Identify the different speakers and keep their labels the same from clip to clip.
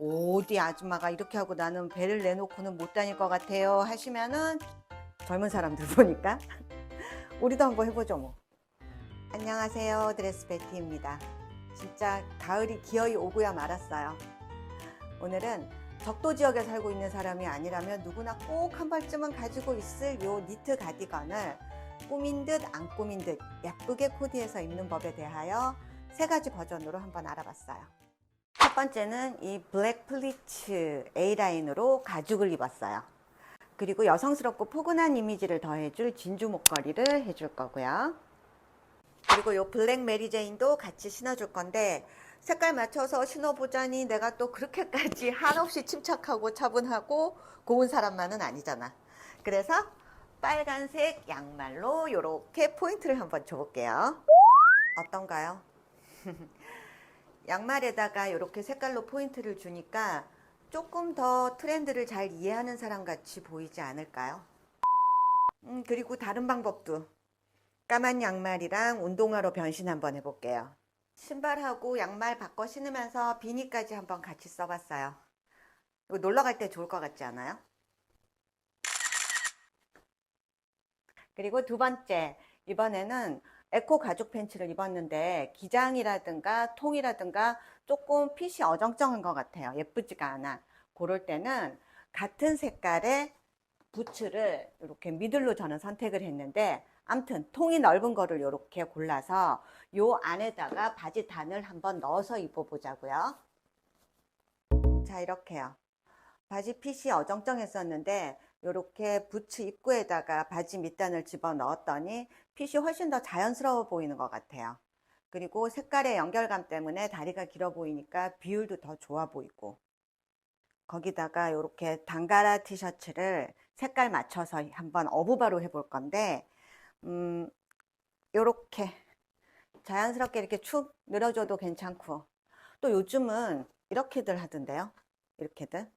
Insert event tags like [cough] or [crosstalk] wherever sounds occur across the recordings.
Speaker 1: 어디 아줌마가 이렇게 하고 나는 배를 내놓고는 못 다닐 것 같아요 하시면은 젊은 사람들 [laughs] 보니까 우리도 한번 해보죠 뭐. 안녕하세요 드레스 베티입니다. 진짜 가을이 기어이 오고야 말았어요. 오늘은 적도 지역에 살고 있는 사람이 아니라면 누구나 꼭한 벌쯤은 가지고 있을 요 니트 가디건을 꾸민 듯 안 꾸민 듯 예쁘게 코디해서 입는 법에 대하여 세 가지 버전으로 한번 알아봤어요. 첫 번째는 이 블랙 플리츠 A라인으로 가죽을 입었어요. 그리고 여성스럽고 포근한 이미지를 더해줄 진주 목걸이를 해줄 거고요. 그리고 요 블랙 메리제인도 같이 신어줄 건데 색깔 맞춰서 신어보자니 내가 또 그렇게까지 [laughs] 한없이 침착하고 차분하고 고운 사람만은 아니잖아. 그래서 빨간색 양말로 이렇게 포인트를 한번 줘볼게요. 어떤가요? [laughs] 양말에다가 이렇게 색깔로 포인트를 주니까 조금 더 트렌드를 잘 이해하는 사람 같이 보이지 않을까요? 음, 그리고 다른 방법도 까만 양말이랑 운동화로 변신 한번 해볼게요. 신발하고 양말 바꿔 신으면서 비니까지 한번 같이 써봤어요. 이거 놀러 갈 때 좋을 것 같지 않아요? 그리고 두 번째, 이번에는 에코 가죽 팬츠를 입었는데 기장이라든가 통이라든가 조금 핏이 어정쩡한 것 같아요. 예쁘지가 않아. 그럴 때는 같은 색깔의 부츠를 이렇게 미들로 저는 선택을 했는데 암튼 통이 넓은 거를 이렇게 골라서 요 안에다가 바지 단을 한번 넣어서 입어보자고요. 자 이렇게요. 바지 핏이 어정쩡했었는데 이렇게 부츠 입구에다가 바지 밑단을 집어 넣었더니 핏이 훨씬 더 자연스러워 보이는 것 같아요. 그리고 색깔의 연결감 때문에 다리가 길어 보이니까 비율도 더 좋아 보이고 거기다가 이렇게 단가라 티셔츠를 색깔 맞춰서 한번 어부바로 해볼 건데 음, 요렇게 자연스럽게 이렇게 축 늘어줘도 괜찮고 또 요즘은 이렇게들 하던데요. 이렇게들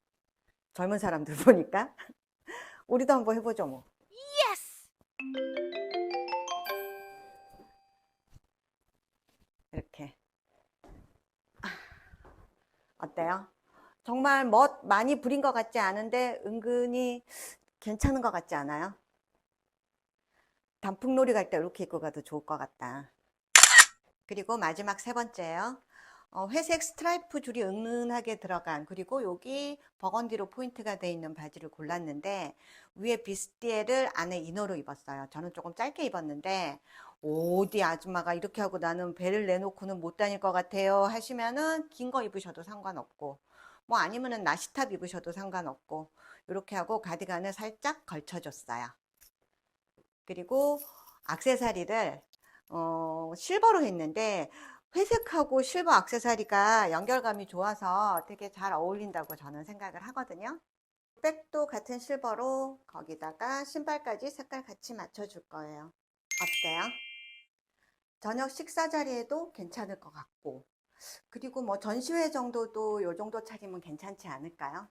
Speaker 1: 젊은 사람들 [laughs] 보니까 우리도 한번 해보죠 뭐. 이렇게 아, 어때요? 정말 멋 많이 부린 것 같지 않은데 은근히 괜찮은 것 같지 않아요? 단풍놀이 갈 때 이렇게 입고 가도 좋을 것 같다. 그리고 마지막 세 번째요. 어, 회색 스트라이프 줄이 은은하게 들어간 그리고 여기 버건디로 포인트가 돼 있는 바지를 골랐는데 위에 비스티에를 안에 이너로 입었어요. 저는 조금 짧게 입었는데 어디 아줌마가 이렇게 하고 나는 배를 내놓고는 못 다닐 것 같아요 하시면은 긴 거 입으셔도 상관없고 뭐 아니면은 나시탑 입으셔도 상관없고 이렇게 하고 가디건을 살짝 걸쳐줬어요. 그리고 악세사리를 어, 실버로 했는데 회색하고 실버 악세사리가 연결감이 좋아서 되게 잘 어울린다고 저는 생각을 하거든요. 백도 같은 실버로 거기다가 신발까지 색깔 같이 맞춰줄 거예요. 어때요? 저녁 식사 자리에도 괜찮을 것 같고 그리고 뭐 전시회 정도도 요 정도 차림은 괜찮지 않을까요?